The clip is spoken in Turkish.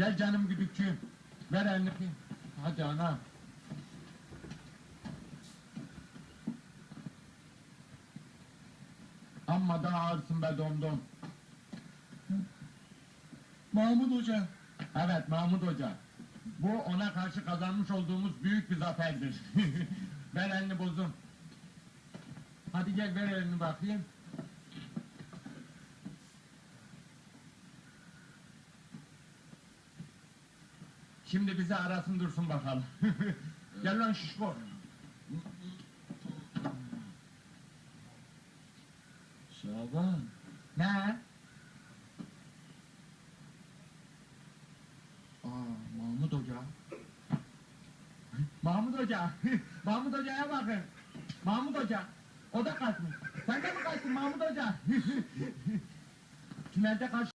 Gel canım güdükçüğüm. Ver elini. Hadi ana. Amma da ağırsın be domdom. Mahmut Hoca. Evet Mahmut Hoca. Bu ona karşı kazanmış olduğumuz büyük bir zaferdir. ver elini bozum. Hadi gel ver elini bakayım. Şimdi bizi arasın dursun bakalım. gel lan şişko. Şaban. Ne? Aa Mahmut Hoca. Mahmut Hoca. Mahmut Hoca'ya bakın. Mahmut Hoca. O da kaçmış. Sen de mi kaçtın Mahmut Hoca? Tünelde kaç